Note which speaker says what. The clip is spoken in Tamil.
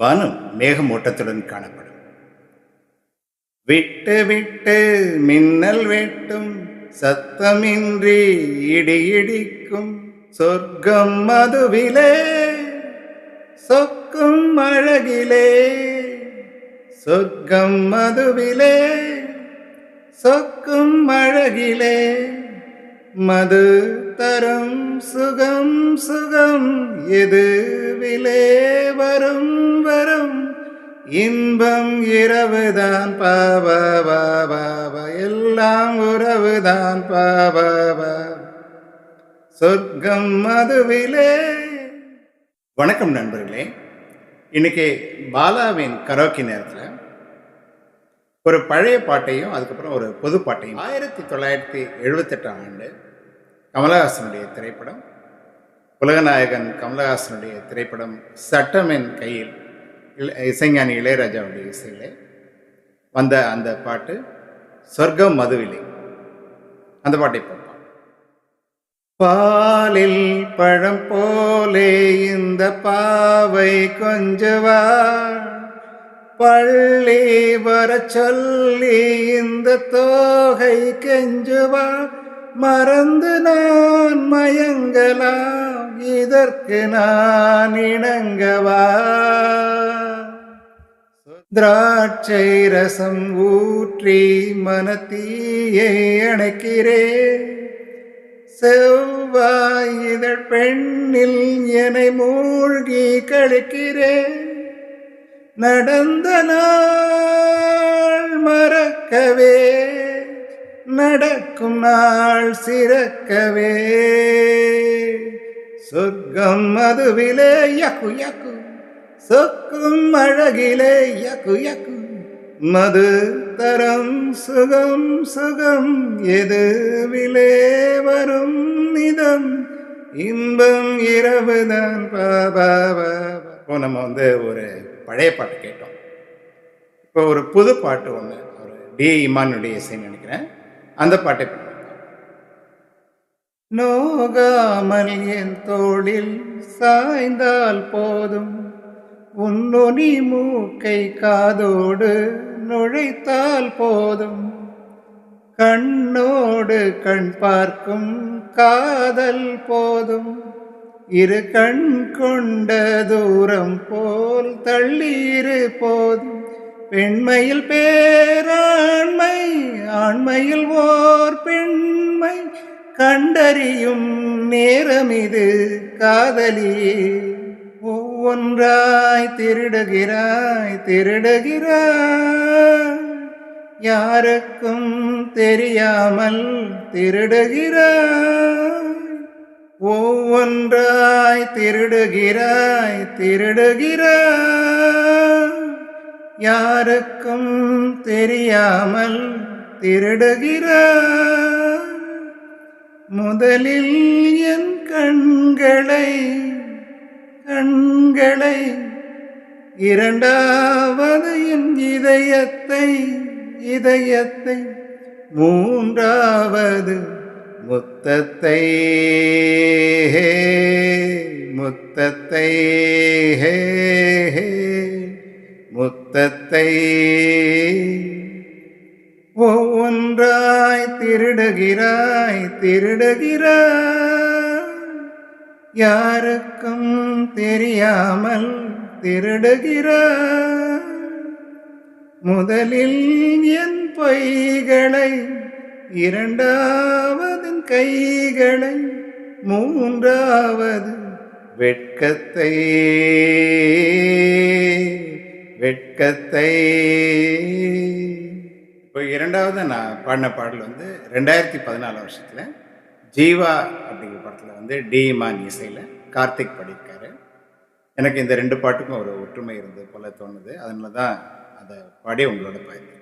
Speaker 1: வானம் மேகமூட்டத்துடன் காணப்படும். விட்டு விட்டு மின்னல் வெட்டும் சத்தமின்றி இடி இடிக்கும் சொர்க்கம் மதுவிலே சொக்கும் அழகிலே சொர்க்கம் மதுவிலே சொக்கும் அழகிலே. மது தரும் சுகம் சுகம் எது விலே வரும் வரும். இன்பம் இரவுதான் பாவா எல்லாம் உறவுதான் பாவா சொர்க்கம் மதுவிலே. வணக்கம் நண்பர்களே. இன்னைக்கு பாலாவின் கரோக்கி நேரத்தில் ஒரு பழைய பாட்டையும் அதுக்கப்புறம் ஒரு பொது பாட்டையும். ஆயிரத்தி தொள்ளாயிரத்தி எழுபத்தெட்டாம் ஆண்டு கமலஹாசனுடைய திரைப்படம். உலகநாயகன் கமலஹாசனுடைய திரைப்படம் சட்டமென் கையில் இசைஞானி இளையராஜாவுடைய இசையில் வந்த அந்த பாட்டு சொர்க்கம் மதுவிலை. அந்த பாட்டை பார்ப்போம் பாலில் பழம் போலே இந்த பாவை கொஞ்சவா பள்ளி வர சொல்லி இந்த தோகை கெஞ்சுவா மறந்து நான் மயங்கலாம் இதற்கு நான் இணங்கவா? திராட்சை ரசம் ஊற்றி மனத்தீயை அணைக்கிறேன் செவ்வாய் இதழ் பெண்ணில் என்னை மூழ்கி கழிக்கிறேன் நடந்த நாள் மறக்கவே நடக்கும் நாள் சிறக்கவே. சொர்க்கம் மதுவிலே யக்கு யக்கு சொக்கும் அழகிலே யக்கு யக்கு மது தரம் சுகம் சுகம் எது விலே வரும் நிதம். இன்பம் இரவுதான் பாபா இப்போ நம்ம வந்து ஒரு பழைய பாட்டு கேட்டோம். இப்போ ஒரு புது பாட்டு ஒன்று ஒரு டி. இமானுடைய இசைன்னு நினைக்கிறேன். அந்த பாட்டை நோகாமல் என் தோளில் சாய்ந்தால் போதும். உன்னொனி மூக்கை காதோடு நுழைத்தால் போதும். கண்ணோடு கண் பார்க்கும் காதல் போதும். இரு கண் கொண்ட தூரம் போல் தள்ளீரு போதும். பெண்மையில் பேராண்மை ஆண்மையில் ஓர் பெண்மை. கண்டறியும் நேரம் இது காதலியே ஒவ்வொன்றாய் திருடுகிறாய் திருடுகிறாய். யாருக்கும் தெரியாமல் திருடுகிறாய். ஒவ்வொன்றாய் திருடுகிறாய் திருடுகிறாய். யாருக்கும் தெரியாமல் திருடுகிறாய். முதலில் என் கண்களை கண்களை இரண்டாவது என் இதயத்தை இதயத்தை மூன்றாவது முத்தத்தை முத்தத்தை ஹே முத்தத்தை ஒவ்வொன்றாய் திருடுகிறாய் திருடுகிறாய். யாருக்கும் தெரியாமல் திருடுகிறாய். முதலில் என் பொய்களை இரண்டாவது கைகளை மூன்றாவது வெட்கத்தை. வெட்கத்தை. இப்போ இரண்டாவது நான் பாடின பாடல் வந்து ரெண்டாயிரத்தி பதினாலு வருஷத்தில் ஜீவா அப்படிங்கிற படத்தில் வந்து டிமான் இசையில் கார்த்திக் பாடியிருக்காரு. எனக்கு இந்த ரெண்டு பாட்டுக்கும் ஒரு ஒற்றுமை இருந்தது போல தோணுது. அதனால தான் அதை பாடி உங்களோட பயிர்